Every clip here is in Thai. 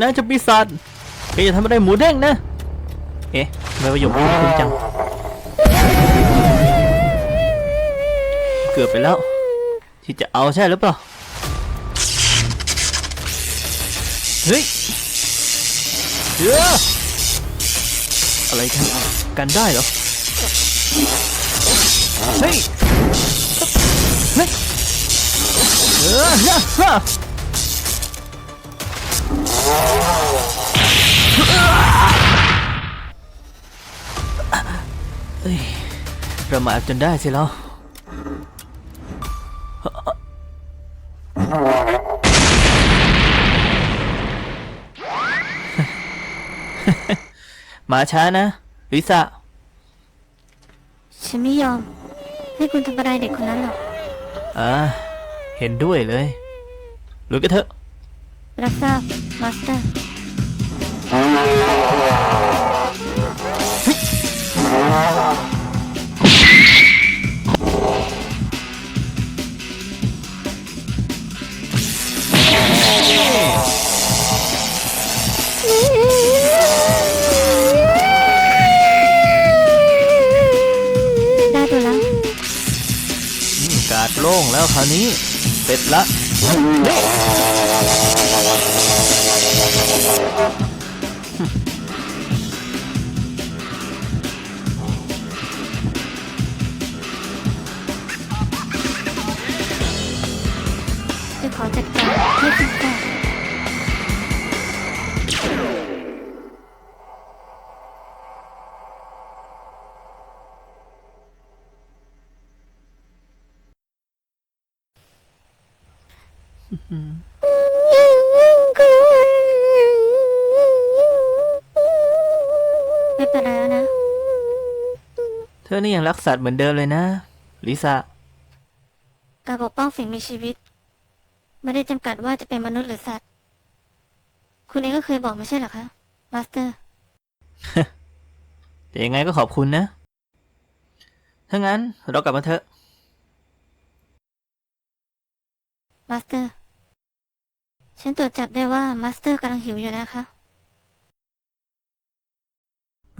นะจะปีศาจแกอย่าทำอะไรหมูเด้งนะ เอ๊ะทำไมประโยคนี้คุ้นจัง เกือบไปแล้ว ที่จะเอาใช่หรือเปล่า เฮ้ยเฮ้ยอะไรกันกันได้เหรอ เฮ้ย เฮ้ยเออ เฮ้ยประมาทจนได้สิแล้ว มาช้านะ ลิซ่า ฉันไม่ยอม ให้คุณทำอะไรเด็กคนนั้นหรอก อ่า เห็นด้วยเลยลุยกันเถอะ รับทราบมาสเตอร์ได้ตัวแล้วกาดโล่งแล้วคราวนี้เสร็จละ ขอจัดการให้คุณก่อนไม่เป็นไรแล้วนะ เธอนี่ยังรักสัตว์เหมือนเดิมเลยนะ ลิซ่า การปกป้องสิ่งมีชีวิต ไม่ได้จำกัดว่าจะเป็นมนุษย์หรือสัตว์ คุณเองก็เคยบอกไม่ใช่เหรอคะ มาสเตอร์ แต่ยังไงก็ขอบคุณนะ ถ้างั้นเรากลับมาเถอะ มาสเตอร์ ฉันตรวจจับได้ว่ามาสเตอร์กำลังหิวอยู่นะคะ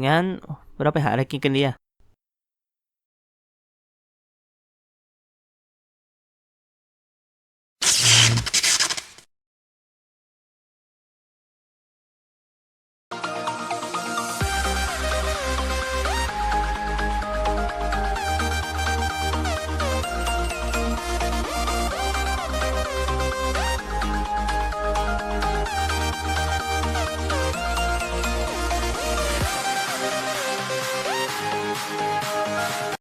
งั้นเราไปหาอะไรกินกันดีอะ